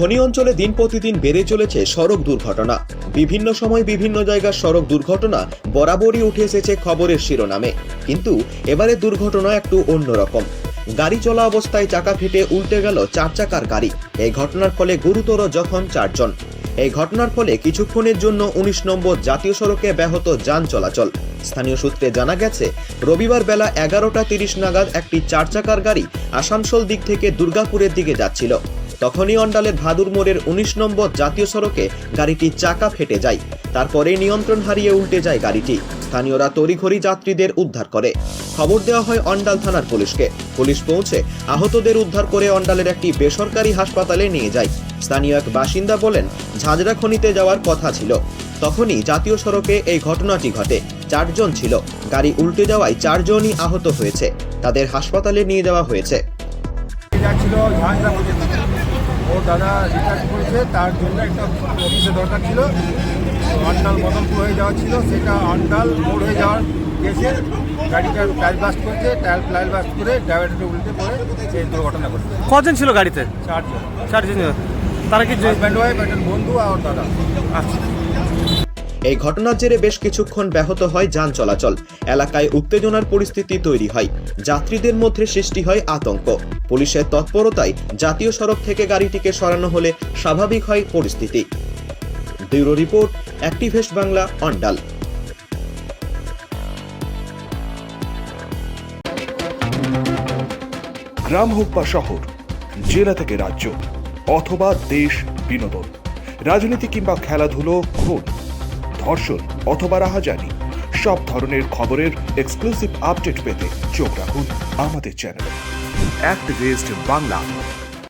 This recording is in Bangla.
খনি অঞ্চলে দিন প্রতিদিন বেড়ে চলেছে সড়ক দুর্ঘটনা। বিভিন্ন সময় বিভিন্ন জায়গার সড়ক দুর্ঘটনা বরাবরই উঠে এসেছে খবরের শিরোনামে। কিন্তু এবারে দুর্ঘটনা একটু অন্যরকম। গাড়ি চলা অবস্থায় চাকা ফেটে উল্টে গেল চার চাকার গাড়ি। এই ঘটনার ফলে গুরুতর জখম চারজন। এই ঘটনার ফলে কিছুক্ষণের জন্য উনিশ নম্বর জাতীয় সড়কে ব্যাহত যান চলাচল। স্থানীয় সূত্রে জানা গেছে, রবিবার বেলা এগারোটা তিরিশ নাগাদ একটি চার চাকার গাড়ি আসানসোল দিক থেকে দুর্গাপুরের দিকে যাচ্ছিল। তখনই অন্ডালের ভাদুর মোড়ের উনিশ নম্বর জাতীয় সড়কে গাড়িটির চাকা ফেটে যায়। তারপরে নিয়ন্ত্রণ হারিয়ে উল্টে যায় গাড়িটি। স্থানীয়রা তড়িঘড়ি যাত্রীদের উদ্ধার করে। খবর দেওয়া হয় অন্ডাল থানার পুলিশকে। পুলিশ পৌঁছে আহতদের উদ্ধার করে অন্ডালের একটি বেসরকারি হাসপাতালে নিয়ে যায়। স্থানীয় এক বাসিন্দা বলেন, ঝাঁঝরা খনিতে যাওয়ার কথা ছিল। তখনই জাতীয় সড়কে এই ঘটনাটি ঘটে। চারজন ছিল। গাড়ি উল্টে যাওয়ায় চারজনই আহত হয়েছে। তাদের হাসপাতালে নিয়ে যাওয়া হয়েছে। যাচ্ছিল ঝাঁঝরা পর্যন্ত ও দাদা রিচার্জ করেছে তার জন্য একটা অফিসে দরকার ছিল। আন্ডাল বদলপুর হয়ে যাওয়া ছিল সেটা আন্ডাল মোড় হয়ে যাওয়ার কেসে গাড়িটা টায়ার ব্লাস্ট করেছে টায়ার টায়ার ব্লাস্ট করে ড্রাইভারটা উল্টে পড়ে সেই দুর্ঘটনা করছে কজন ছিল গাড়িতে? চারজন। চারজন তারা কি হাজব্যান্ড ওয়াইফ একজন বন্ধু আর দাদা। আচ্ছা। এই ঘটনার জেরে বেশ কিছুক্ষণ ব্যাহত হয় যান চলাচল। এলাকায় উত্তেজনার পরিস্থিতি তৈরি হয়। যাত্রীদের মধ্যে সৃষ্টি হয় আতঙ্ক। পুলিশের তৎপরতায় জাতীয় সড়ক থেকে গাড়িটিকে সরানো হলে স্বাভাবিক হয় পরিস্থিতি। Bureau report activist Bangla, Andal. গ্রাম হোক বা শহর, জেলা থেকে রাজ্য, অথবা দেশ, বিনোদন। রাজনীতি কিংবা খেলাধুলো খুন ধর্ষণ অথবা রাহাজানি, সব ধরনের খবরের এক্সক্লুসিভ আপডেট পেতে চোখ রাখুন আমাদের চ্যানেলে অ্যাক্টিভিস্ট বাংলা।